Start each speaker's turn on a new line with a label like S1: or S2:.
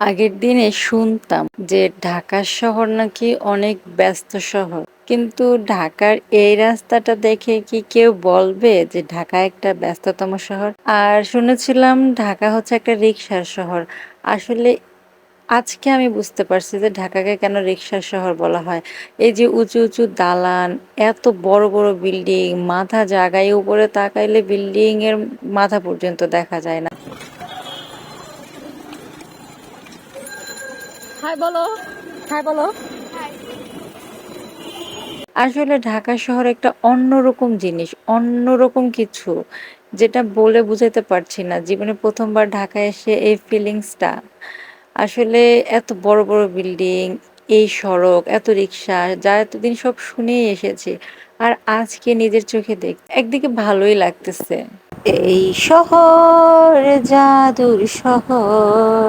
S1: আগের দিনে শুনতাম যে ঢাকা শহর নাকি অনেক ব্যস্ত শহর। কিন্তু ঢাকার এই রাস্তাটা দেখে কি কেউ বলবে যে ঢাকা একটা ব্যস্ততম শহর? আর শুনেছিলাম ঢাকা হচ্ছে একটা রিক্সার শহর। আসলে আজকে আমি বুঝতে পারছি যে ঢাকাকে কেন রিক্সার শহর বলা হয়। এই যে উঁচু উঁচু দালান, এত বড় বড় বিল্ডিং, মাথা জাগায়, উপরে তাকাইলে বিল্ডিং এর মাথা পর্যন্ত দেখা যায় না।
S2: হাই বলো হাই বলো।
S1: আসলে ঢাকা শহর একটা অন্যরকম জিনিস অন্যরকম কিছু যেটা বলে বুঝাতে পারছি না। জীবনে প্রথমবার ঢাকায় এসে এই ফিলিংসটা আসলে এত বড় বড় বিল্ডিং এই সড়ক এত রিক্সা যা এতদিন সব শুনেই এসেছি আর আজকে নিজের চোখে দেখ একদিকে ভালোই লাগতেছে। এই শহর জাদুর শহর।